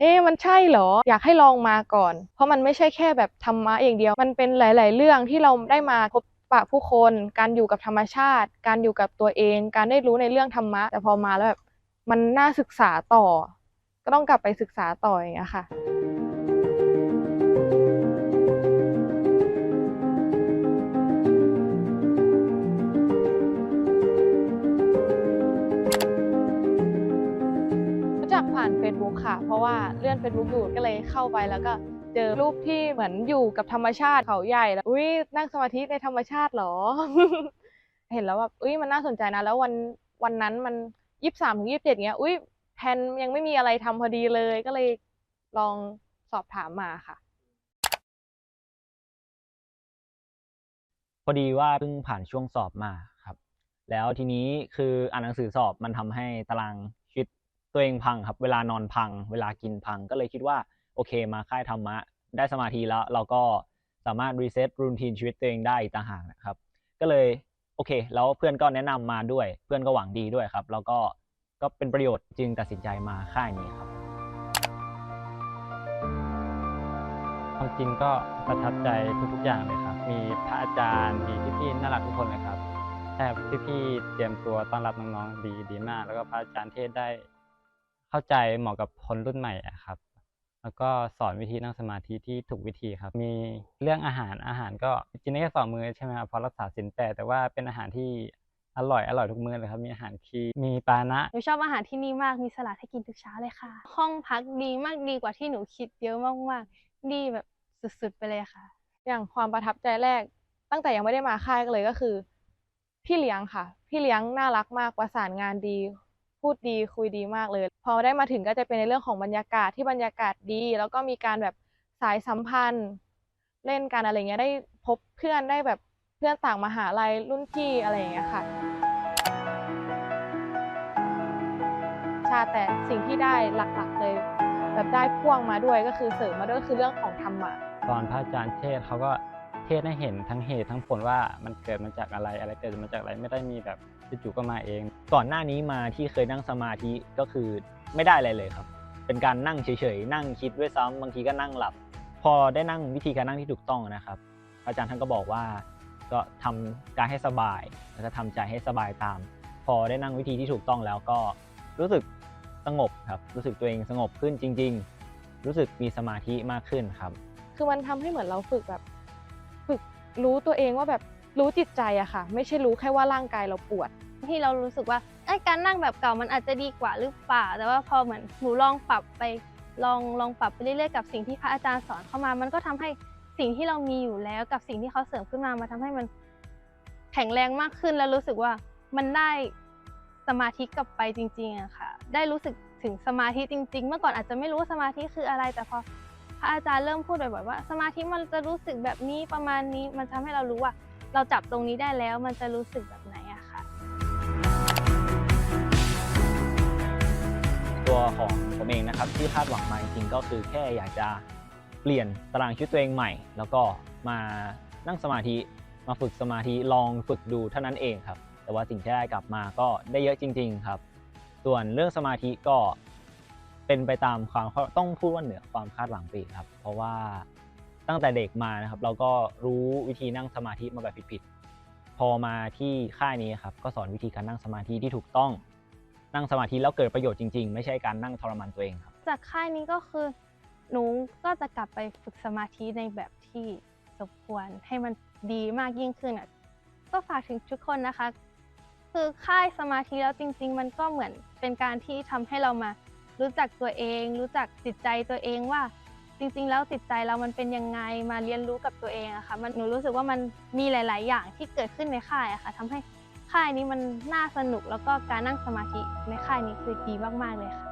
เอ๊ะมันใช่เหรอ อยากให้ลองมาก่อน เพราะมันไม่ใช่แค่แบบธรรมะอย่างเดียว มันเป็นหลาย ๆ เรื่องที่เราได้มาพบปะผู้คน การอยู่กับธรรมชาติ การอยู่กับตัวเอง การได้รู้ในเรื่องธรรมะ แต่พอมาแล้วแบบมันน่าศึกษาต่อ ก็ต้องกลับไปศึกษาต่ออย่างเงี้ยค่ะ ผ่าน Facebook ค่ะ เพราะว่าเลื่อน Facebook อยู่ก็เลยเข้าไปแล้วก็เจอรูปที่เหมือนอยู่กับธรรมชาติเขาใหญ่แล้วอุ้ยนั่งสมาธิในธรรมชาติเหรอ เห็นแล้วแบบอุ้ยมันน่าสนใจนะ แล้ววันวันนั้นมันยี่สิบสามถึงยี่สิบเจ็ดเงี้ยอุ้ยแพนยังไม่มีอะไรทำพอดีเลยก็เลยลองสอบถามมาค่ะ พอดีว่าเพิ่งผ่านช่วงสอบมาครับ แล้วทีนี้คืออ่านหนังสือสอบมันทำให้ตาราง ตัวเองพังครับ เวลานอนพัง เวลากินพังก็เลยคิดว่าโอเคมาค่ายธรรมะ ได้สมาธิแล้ว เราก็สามารถรีเซ็ตรูทีนชีวิตตัวเองได้ต่างหากนะครับ ก็เลยโอเค แล้วเพื่อนก็แนะนำมาด้วย เพื่อนก็หวังดีด้วยครับ แล้วก็ก็เป็นประโยชน์จึงตัดสินใจมาค่ายนี้ครับความจริงก็ประทับใจทุกๆอย่างเลยครับ มีพระอาจารย์ มีพี่ๆน่ารักทุกคนเลยครับแทบพี่ๆเตรียมตัวต้อนรับน้องๆดีดีมาก แล้วก็พระอาจารย์เทศได้ เข้าใจเหมาะกับคนรุ่นใหม่อะครับ แล้วก็สอนวิธีนั่งสมาธิที่ถูกวิธีครับ มีเรื่องอาหารอาหารก็กินได้แค่สองมื้อใช่ไหมครับเพราะรักษาศีลแปดแต่ว่าเป็นอาหารที่อร่อยอร่อยทุกมื้อเลยครับ มีอาหารคีมีปานะหนูชอบอาหารที่นี่มากมีสลัดให้กินทุกเช้าเลยค่ะ ห้องพักดีมากดีกว่าที่หนูคิดเยอะมากๆดีแบบสุดๆไปเลยค่ะ อย่างความประทับใจแรก ตั้งแต่ยังไม่ได้มาค่ายเลยก็คือ พี่เลี้ยงค่ะ พี่เลี้ยงน่ารักมากประสานงานดี พูดดีคุยดีมากเลย พอได้มาถึงก็จะเป็นในเรื่องของบรรยากาศที่บรรยากาศดี แล้วก็มีการแบบสายสัมพันธ์ เล่นกันอะไรเงี้ยได้พบเพื่อนได้แบบเพื่อนต่างมหาลัยรุ่นพี่อะไรอย่างเงี้ยค่ะช่แต่สิ่งที่ได้หลักๆเลย แบบได้พ่วงมาด้วยก็คือเสริมมาด้วยก็คือเรื่องของธรรมะตอนพระอาจารย์เทศเขาก็ เทศให้เห็นทั้งเหตุทั้งผลว่ามันเกิดมาจากอะไรอะไรเกิดมาจากอะไรไม่ได้มีแบบจู่ๆก็มาเอง ก่อนหน้านี้มาที่เคยนั่งสมาธิก็คือไม่ได้อะไรเลยครับ เป็นการนั่งเฉยๆนั่งคิดด้วยซ้ำบางทีก็นั่งหลับ พอได้นั่งวิธีการนั่งที่ถูกต้องนะครับอาจารย์ท่านก็บอกว่าก็ทำกายให้สบายแล้วก็ทำใจให้สบายตาม พอได้นั่งวิธีที่ถูกต้องแล้วก็รู้สึกสงบครับ รู้สึกตัวเองสงบขึ้นจริง ๆ รู้สึกมีสมาธิมากขึ้นครับ คือมันทำให้เหมือนเราฝึกแบบ ฝึกรู้ตัวเองว่าแบบรู้จิตใจอะค่ะ ไม่ใช่รู้แค่ว่าร่างกายเราปวด ที่เรารู้สึกว่าเอ้การนั่งแบบเก่ามันอาจจะดีกว่าหรือเปล่า แต่ว่าพอเหมือนหนูลองปรับไปลองลองปรับไปเรื่อยๆกับสิ่งที่พระอาจารย์สอนเข้ามา มันก็ทำให้สิ่งที่เรามีอยู่แล้วกับสิ่งที่เขาเสริมขึ้นมามาทำให้มันแข็งแรงมากขึ้นแล้วรู้สึกว่ามันได้สมาธิกลับไปจริงๆอะค่ะ ได้รู้สึกถึงสมาธิจริง ๆ เมื่อก่อนอาจจะไม่รู้ว่าสมาธิคืออะไรแต่พอ พระอาจารย์เริ่มพูดบ่อยๆว่า สมาธิมันจะรู้สึกแบบนี้ประมาณนี้ มันทำให้เรารู้ว่า เราจับตรงนี้ได้แล้ว มันจะรู้สึกแบบไหนอะค่ะ ตัวของผมเองนะครับที่คาดหวังมาจริงๆก็คือแค่อยากจะเปลี่ยนตารางชีวิตตัวเองใหม่ แล้วก็มานั่งสมาธิมาฝึกสมาธิลองฝึกดูเท่านั้นเองครับ แต่ว่าสิ่งที่ได้กลับมาก็ได้เยอะจริง ๆครับ ส่วนเรื่องสมาธิก็ เป็นไปตามความต้องพูดว่าเหนือความคาดหวังไปอีกครับ เพราะว่าตั้งแต่เด็กมานะครับ เราก็รู้วิธีนั่งสมาธิมาแบบผิดๆพอมาที่ค่ายนี้ครับก็สอนวิธีการนั่งสมาธิที่ถูกต้อง นั่งสมาธิแล้วเกิดประโยชน์จริง ๆ ไม่ใช่การนั่งทรมานตัวเองครับ จากค่ายนี้ก็คือหนูก็จะกลับไปฝึกสมาธิในแบบที่สมควรให้มันดีมากยิ่งขึ้นอะก็ฝากถึงทุกคนนะคะ คือค่ายสมาธิแล้วจริง ๆ มันก็เหมือนเป็นการที่ทำให้เรามา รู้จักตัวเอง รู้จักจิตใจตัวเองว่า จริงๆ แล้วจิตใจเรามันเป็นยังไงมาเรียนรู้กับตัวเองอะค่ะมันหนูรู้สึกว่ามันมีหลาย ๆ อย่างที่เกิดขึ้นในค่ายอะค่ะทำให้ค่ายนี้มันน่าสนุกแล้วก็การนั่งสมาธิในค่ายนี้คือดีมากๆเลยค่ะ